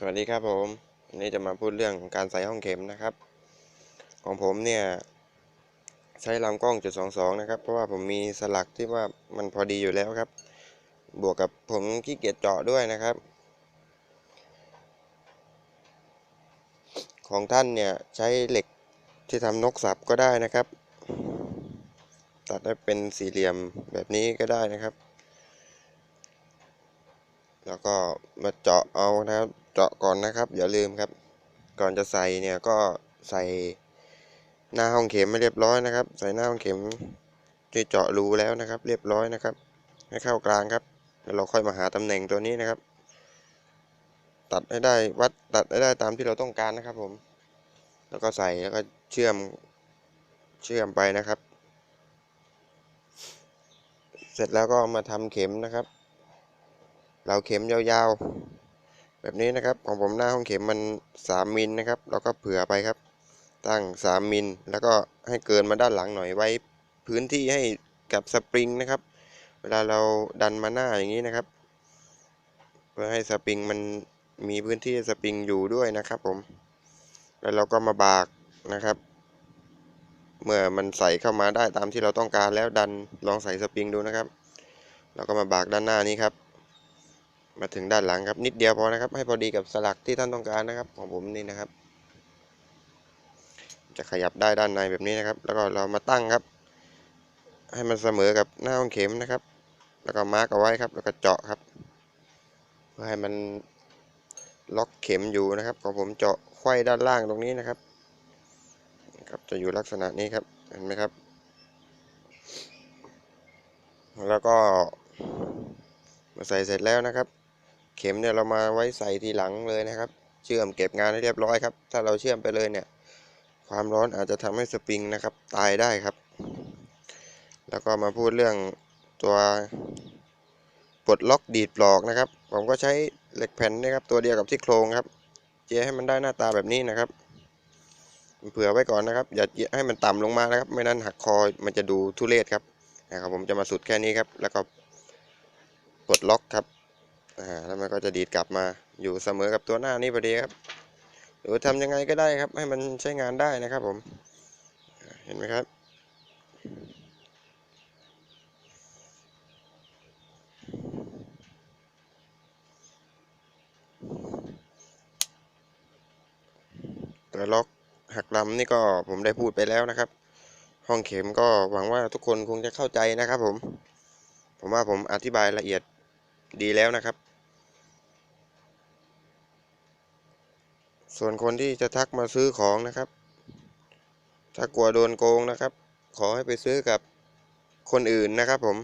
สวัสดีครับผมวันนี้จะมาพูดเรื่องการใส่ห้องเข็มนะครับ ของผมเนี่ย ใช้ลำกล้องจุดสองสองนะครับ เพราะว่าผมมีสลักที่ว่ามันพอดีอยู่แล้วครับ บวกกับผมขี้เกียจเจาะด้วยนะครับ ของท่านเนี่ยใช้เหล็กที่ทำนกสับก็ได้นะครับ ตัดให้เป็นสี่เหลี่ยมแบบนี้ก็ได้นะครับ แล้วก็มาเจาะเอานะครับ เจาะก่อนนะครับอย่าลืมครับ ก่อนจะใส่เนี่ยก็ใส่หน้าห้องเข็มไม่เรียบร้อยนะครับ ใส่หน้าห้องเข็มที่เจาะรูแล้วนะครับ เรียบร้อยนะครับ ให้เข้ากลางครับแล้วเราค่อยมาหาตำแหน่งตัวนี้นะครับ ตัดให้ได้วัดตัดให้ได้ตามที่เราต้องการนะครับผม แล้วก็ใส่แล้วก็เชื่อมเชื่อมไปนะครับ เสร็จแล้วก็มาทำเข็มนะครับ เราเข็มยาวๆ แบบนี้นะครับของผมหน้าห้องเข็มมัน 3มิลนะครับเราก็เผื่อไปครับ ตั้ง 3มิลแล้วก็ให้เกินมาด้านหลังหน่อยไว้พื้นที่ให้กับสปริงนะครับ เวลาเราดันมาหน้าอย่างนี้นะครับ เพื่อให้สปริงมันมีพื้นที่สปริงอยู่ด้วยนะครับผม แล้วเราก็มาบากนะครับ เมื่อมันใส่เข้ามาได้ตามที่เราต้องการแล้วดันลองใส่สปริงดูนะครับ เราก็มาบากด้านหน้านี้ครับ มาถึงด้านหลังครับนิดเดียวพอนะครับ ให้พอดีกับสลักที่ท่านต้องการนะครับ ของผมนี่นะครับ จะขยับได้ด้านในแบบนี้นะครับ แล้วก็เรามาตั้งครับ ให้มันเสมอกับหน้าห้องเข็มนะครับ แล้วก็มาร์กเอาไว้ครับ แล้วก็เจาะครับเพื่อให้มันล็อกเข็มอยู่นะครับ ของผมเจาะไขว้ด้านล่างตรงนี้นะครับครับจะอยู่ลักษณะนี้ครับเห็นไหมครับ แล้วก็มาใส่เสร็จแล้วนะครับ เข็มเนี่ยเรามาไว้ใส่ทีหลังเลยนะครับ เชื่อมเก็บงานให้เรียบร้อยครับ ถ้าเราเชื่อมไปเลยเนี่ย ความร้อนอาจจะทำให้สปริงนะครับ ตายได้ครับ แล้วก็มาพูดเรื่องตัวปลดล็อกดีดปลอกนะครับ ผมก็ใช้เหล็กแผ่นนะครับ ตัวเดียวกับที่โครงครับ เจียให้มันได้หน้าตาแบบนี้นะครับเผื่อไว้ก่อนนะครับ อย่าให้มันต่ำลงมานะครับ ไม่นั้นหักคอมันจะดูทุเรศครับนะครับ ผมจะมาสุดแค่นี้ครับ แล้วก็ปลดล็อกครับ แล้วมันก็จะดีดกลับมาอยู่เสมอกับตัวหน้านี้พอดีครับ หรือทำยังไงก็ได้ครับ ให้มันใช้งานได้นะครับผม เห็นไหมครับ ตัวล็อกหักลำนี่ก็ผมได้พูดไปแล้วนะครับ ห้องเข็มก็หวังว่าทุกคนคงจะเข้าใจนะครับผม ผมว่าผมอธิบายละเอียดดีแล้วนะครับ ส่วนคนที่จะทักมาซื้อของนะครับ ถ้ากลัวโดนโกงนะครับ ขอให้ไปซื้อกับคนอื่นนะครับ ผม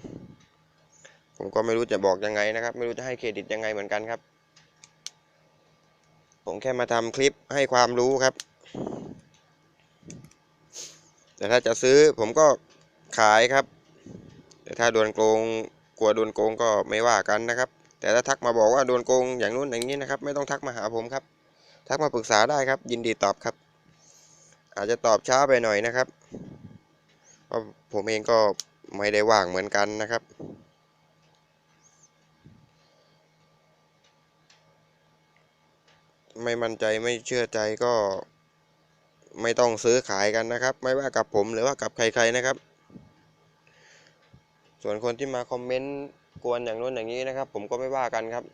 ผมก็ไม่รู้จะบอกยังไงนะครับ ไม่รู้จะให้เครดิตยังไงเหมือนกันครับ ผมแค่มาทำคลิปให้ความรู้ครับ แต่ถ้าจะซื้อผมก็ขายครับ แต่ถ้าโดนโกงกลัวโดนโกงก็ไม่ว่ากันนะครับ แต่ถ้าทักมาบอกว่าโดนโกงอย่างนู้นอย่างนี้นะครับ ไม่ต้องทักมาหาผมครับ ทักมาปรึกษาได้ครับ ยินดีตอบครับ อาจจะตอบช้าไปหน่อยนะครับเพราะผมเองก็ไม่ได้ว่างเหมือนกันนะครับไม่มั่นใจไม่เชื่อใจก็ไม่ต้องซื้อขายกันนะครับ ไม่ว่ากับผมหรือว่ากับใครๆนะครับ ส่วนคนที่มาคอมเมนต์กวนอย่างนู้นอย่างนี้นะครับ ผมก็ไม่ว่ากันครับ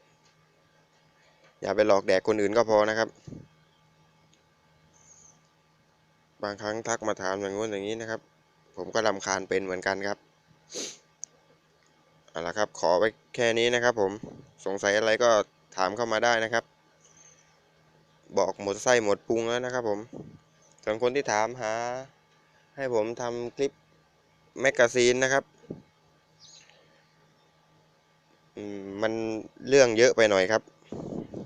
อย่าไปหลอกแดกคนอื่นก็พอนะครับ บางครั้งทักมาถามอย่างนู้นอย่างนี้นะครับ ผมก็รำคาญเป็นเหมือนกันครับเอาละครับ ขอไว้แค่นี้นะครับ ผมสงสัยอะไรก็ถามเข้ามาได้นะครับ บอกหมดไส้หมดปรุงแล้วนะครับ ผมส่วนคนที่ถามหา ให้ผมทำคลิปแมกกาซีนนะครับมันเรื่องเยอะไปหน่อยครับ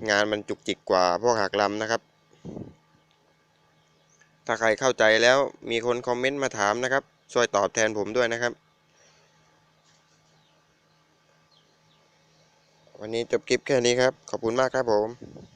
งานมันจุกจิกกว่าพวกหักลำนะครับ ถ้าใครเข้าใจแล้วมีคนคอมเมนต์มาถามนะครับ ช่วยตอบแทนผมด้วยนะครับ วันนี้จบคลิปแค่นี้ครับ ขอบคุณมากครับผม